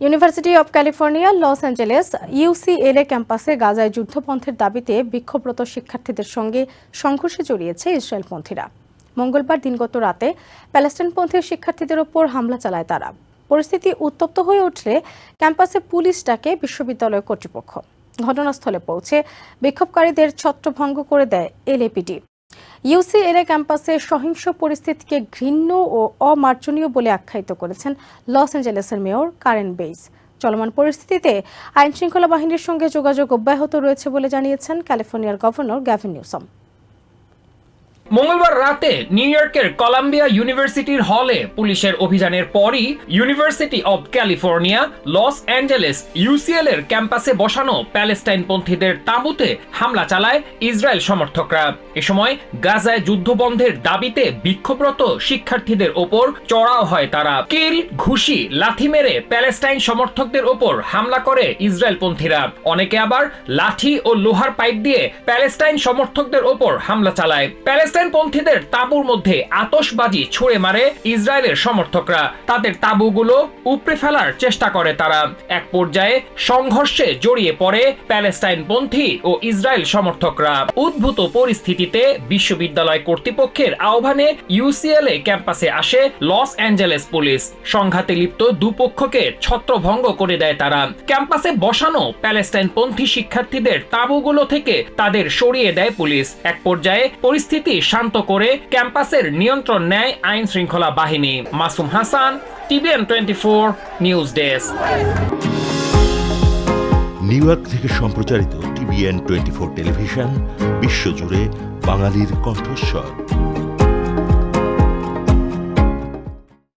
University of California Los Angeles UCLA ক্যাম্পাসে গাজায় যুদ্ধপন্থের দাবিতে বিক্ষোভরত শিক্ষার্থীদের সঙ্গে সংঘর্ষে জড়িয়েছে ইসরায়েলপন্থীরা। মঙ্গলবার দিনগত রাতে প্যালেস্টাইনপন্থী শিক্ষার্থীদের ওপর হামলা চালায় তারা। পরিস্থিতি উত্তপ্ত হয়ে উঠলে ক্যাম্পাসে পুলিশ ডাকে বিশ্ববিদ্যালয় কর্তৃপক্ষ। ঘটনাস্থলে পৌঁছে বিক্ষোভকারীদের ছত্রভঙ্গ করে দেয় এলএপিডি ইউসিএলএ ক্যাম্পাসে সহিংস পরিস্থিতিকে ঘৃণ্য ও অমার্জনীয় বলে আখ্যায়িত করেছেন লস অ্যাঞ্জেলেসের মেয়র কারেন বেইস চলমান পরিস্থিতিতে আইনশৃঙ্খলা বাহিনীর সঙ্গে যোগাযোগ অব্যাহত রয়েছে বলে জানিয়েছেন ক্যালিফোর্নিয়ার গভর্নর গ্যাভিন নিউসম। মঙ্গলবার রাতে নিউ ইয়র্কের কলাম্বিয়া ইউনিভার্সিটির হলে পুলিশের অভিযানের পরই university of California, Los Angeles UCL এর ক্যাম্পাসে বসানো প্যালেস্টাইনপন্থীদের তাঁবুতে হামলা চালায় ইসরায়েল সমর্থকরা। এ সময় গাজায় যুদ্ধবন্ধের দাবিতে বিক্ষোভরত শিক্ষার্থীদের ওপর চড়াও হয় তারা। কিল, ঘুষি, লাথি মেরে প্যালেস্টাইন সমর্থকদের ওপর হামলা করে ইসরায়েলপন্থীরা। অনেকে আবার লাঠি ও লোহার পাইপ দিয়ে প্যালেস্টাইন সমর্থকদের ওপর হামলা চালায়। প্যালেস্টাইনপন্থীদের তাঁবুর মধ্যে আতশবাজি ছুড়ে মারে ইসরায়েলের সমর্থকরা। তাদের তাঁবুগুলো উপড়ে ফেলার চেষ্টা করে তারা। এক পর্যায়ে সংঘর্ষে জড়িয়ে পড়ে প্যালেস্টাইনপন্থী ও ইসরায়েল সমর্থকরা। উদ্ভূত পরিস্থিতিতে বিশ্ববিদ্যালয় কর্তৃপক্ষের আহ্বানে ইউসিএলএ ক্যাম্পাসে আসে লস অ্যাঞ্জেলেস পুলিশ। সংঘাতে লিপ্ত দুপক্ষকে ছত্রভঙ্গ করে দেয় তারা। ক্যাম্পাসে বসানো প্যালেস্টাইনপন্থী শিক্ষার্থীদের তাঁবুগুলো থেকে তাদের সরিয়ে দেয় পুলিশ। এক পর্যায়ে পরিস্থিতি শান্ত করে ক্যাম্পাসের নিয়ন্ত্রণ নেয় আইন শৃঙ্খলা বাহিনী। Masum Hasan, TVN twenty four news desk. New York থেকে সম্প্রচারিত টিভিএন টোয়েন্টি ফোর টেলিভিশন, বিশ্বজুড়ে বাঙালির কণ্ঠস্বর।